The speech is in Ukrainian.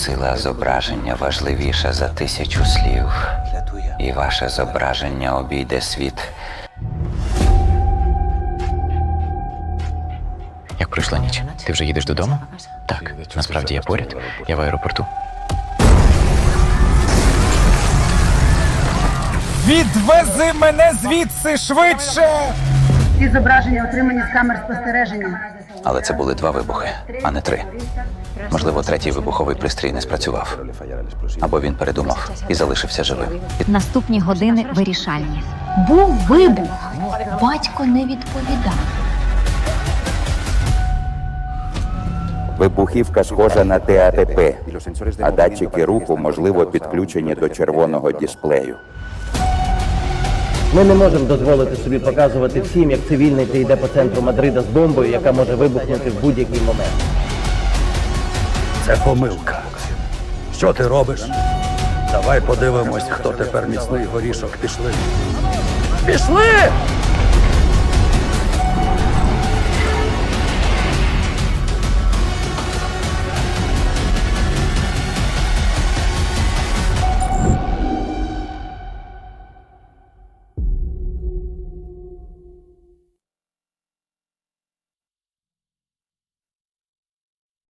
сила зображення важливіша за тисячу слів. І ваше зображення обійде світ. Як пройшла ніч? Ти вже їдеш додому? Так, насправді я поряд. Я в аеропорту. Відвези мене звідси швидше! Ці зображення отримані з камер спостереження. Але це були два вибухи, а не три. Можливо, третій вибуховий пристрій не спрацював. Або він передумав і залишився живим. Наступні години вирішальні. Був вибух. Батько не відповідав. Вибухівка схожа на ТАТП, а датчики руху можливо підключені до червоного дисплею. Ми не можемо дозволити собі показувати всім, як цивільний ти йде по центру Мадрида з бомбою, яка може вибухнути в будь-який момент. Це помилка. Що ти робиш? Давай подивимось, хто тепер міцний горішок. Пішли. Пішли!